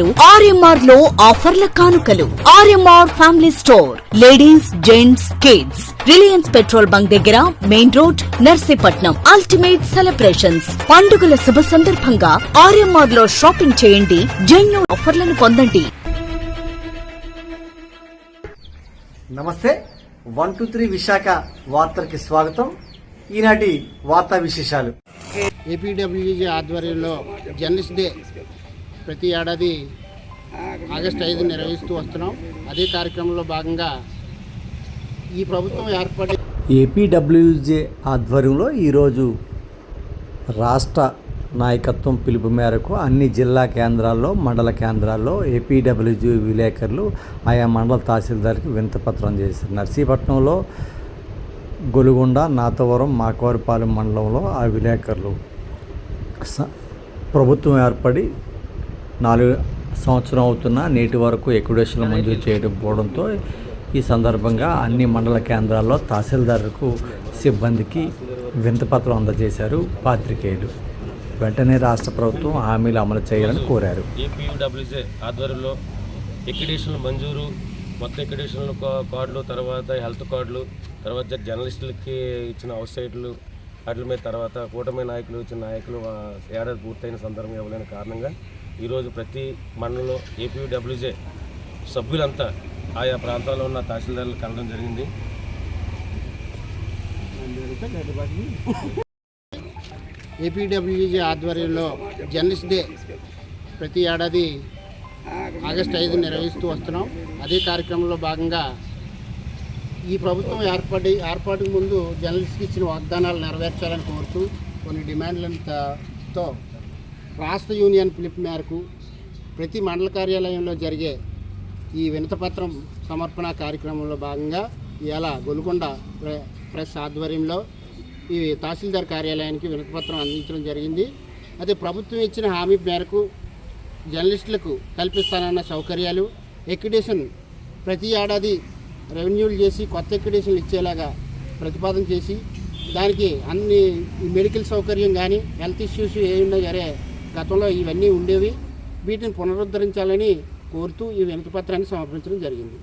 ఆర్ఎంఆర్లో ఆఫర్ల కానుకలు. RMR family store ladies gents kids Reliance petrol bunk దగ్గర main road Narsipatnam ultimate celebrations పండుగల శుభ సందర్భంగా ఆర్ఎంఆర్లో షాపింగ్ చేయండి. జెన్యూ ఆఫర్లను పొందండి. నమస్తే. వన్ టూ త్రీ విశాఖ వార్తలకి స్వాగతం. ఈనాటి వార్తా విశేషాలు. ఏపీడబ్ల్యూజీ ఆధ్వర్యంలో జర్నలిస్ట్ డే ప్రతి ఏడాది ఆగస్టు ఐదు నిర్వహిస్తూ వస్తున్నాం. అదే కార్యక్రమంలో భాగంగా ఈ ప్రభుత్వం ఏర్పడి ఏపీడబ్ల్యూజే ఆధ్వర్యంలో ఈరోజు రాష్ట్ర నాయకత్వం పిలుపు మేరకు అన్ని జిల్లా కేంద్రాల్లో మండల కేంద్రాల్లో ఏపీడబ్ల్యూజీ విలేకరులు ఆయా మండల తహసీల్దార్కి వింతపత్రం చేశారు నర్సీపట్నంలో గొలుగొండ నాతవరం మాకవారిపాలెం మండలంలో ఆ విలేకరులు స- ప్రభుత్వం ఏర్పడి నాలుగు సంవత్సరం అవుతున్నా నేటి వరకు ఎక్విడేషన్లు మంజూరు చేయడం పోవడంతో ఈ సందర్భంగా అన్ని మండల కేంద్రాల్లో తహసీల్దారులకు సిబ్బందికి వింతపత్రం అందజేశారు పాత్రికేయులు. వెంటనే రాష్ట్ర ప్రభుత్వం హామీలు అమలు చేయాలని కోరారు. ఏపీయూడబ్ల్యూజే ఆధ్వర్యంలో ఎక్విడేషన్లు మంజూరు మొత్తం ఎక్విడేషన్లు కార్డులు తర్వాత హెల్త్ కార్డులు తర్వాత జర్నలిస్టులకి ఇచ్చిన హౌస్ సైట్లు వాటి మీద తర్వాత కూటమి నాయకులు ఇచ్చిన నాయకులు ఏడాది పూర్తయిన సందర్భం ఇవ్వలేని కారణంగా ఈరోజు ప్రతి మండలంలో ఏపీడబ్ల్యూజే సభ్యులంతా ఆయా ప్రాంతాల్లో ఉన్న తహసీల్దార్లు కలడం జరిగింది. ఏపీడబ్ల్యూజీ ఆధ్వర్యంలో జర్నలిస్ట్ డే ప్రతి ఏడాది ఆగస్టు ఐదు నిర్వహిస్తూ వస్తున్నాం. అదే కార్యక్రమంలో భాగంగా ఈ ప్రభుత్వం ఏర్పడి ఏర్పాటుకు ముందు జర్నలిస్ట్కి ఇచ్చిన వాగ్దానాలు నెరవేర్చాలని కోరుతూ కొన్ని డిమాండ్లతో రాష్ట్ర యూనియన్ పిలుపు మేరకు ప్రతి మండల కార్యాలయంలో జరిగే ఈ వినతపత్రం సమర్పణ కార్యక్రమంలో భాగంగా ఇలా గొలుకొండ ప్రెస్ ఆధ్వర్యంలో ఈ తహసీల్దార్ కార్యాలయానికి వినతపత్రం అందించడం జరిగింది. అయితే ప్రభుత్వం ఇచ్చిన హామీ మేరకు జర్నలిస్టులకు కల్పిస్తానన్న సౌకర్యాలు ఎక్విడేషన్ ప్రతి ఏడాది రెవెన్యూలు చేసి కొత్త ఎక్విడేషన్లు ఇచ్చేలాగా ప్రతిపాదన చేసి దానికి అన్ని మెడికల్ సౌకర్యం కానీ హెల్త్ ఇష్యూస్ ఏమున్నా సరే గతంలో ఇవన్నీ ఉండేవి. వీటిని పునరుద్ధరించాలని కోరుతూ ఈ వినతిపత్రాన్ని సమర్పించడం జరిగింది.